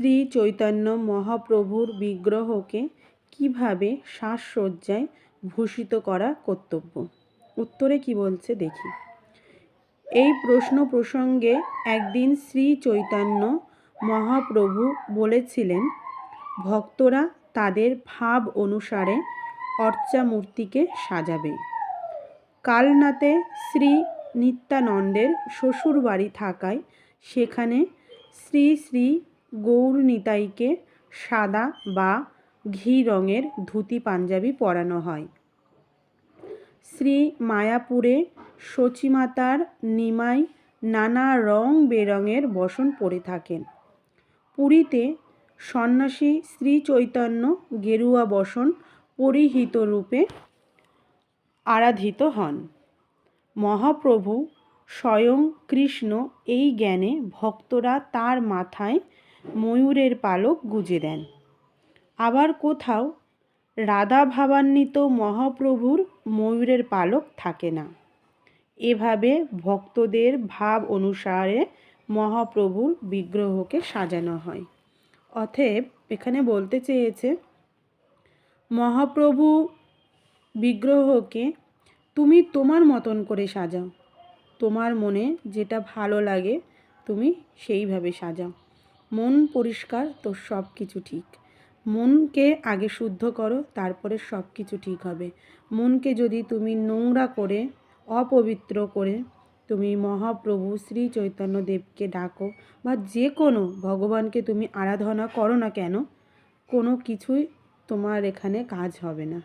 শ্রী চৈতন্য মহাপ্রভুর বিগ্রহকে কীভাবে সাজসজ্জায় ভূষিত করা কর্তব্য? উত্তরে কি বলছে দেখি। এই প্রশ্ন প্রসঙ্গে একদিন শ্রী চৈতন্য মহাপ্রভু বলেছিলেন, ভক্তরা তাদের ভাব অনুসারে অর্চামূর্তিকে সাজাবে। কালনাতে শ্রী নিত্যানন্দের শ্বশুরবাড়ি থাকায় সেখানে শ্রী শ্রী গৌরনিতাইকে সাদা বা ঘি রঙের ধুতি পাঞ্জাবি পরানো হয়। শ্রী মায়াপুরে সচিমাতার নিমাই নানা রং বেরঙের বসন পরে থাকেন। পুরীতে সন্ন্যাসী শ্রী চৈতন্য গেরুয়া বসন পরিহিত রূপে আরাধিত হন। মহাপ্রভু স্বয়ং কৃষ্ণ এই জ্ঞানে ভক্তরা তার মাথায় ময়ূরের পালক গুজে দেন। আবার কোথাও রাধা ভাবান্বিত মহাপ্রভুর ময়ূরের পালক থাকে না। এভাবে ভক্তদের ভাব অনুসারে মহাপ্রভুর বিগ্রহকে সাজানো হয়। অতএব এখানে বলতে চেয়েছে, মহাপ্রভু বিগ্রহকে তুমি তোমার মতন করে সাজাও। তোমার মনে যেটা ভালো লাগে, তুমি সেইভাবে সাজাও। মন পরিষ্কার, তো সব কিছু ঠিক। মনকে আগে শুদ্ধ করো, তারপরে সব কিছু ঠিক হবে। মনকে যদি তুমি নোংরা করে, অপবিত্র করে, তুমি মহাপ্রভু শ্রী চৈতন্যদেবকে ডাকো বা যে কোনো ভগবানকে তুমি আরাধনা করো না কেন, কোনো কিছুই তোমার এখানে কাজ হবে না।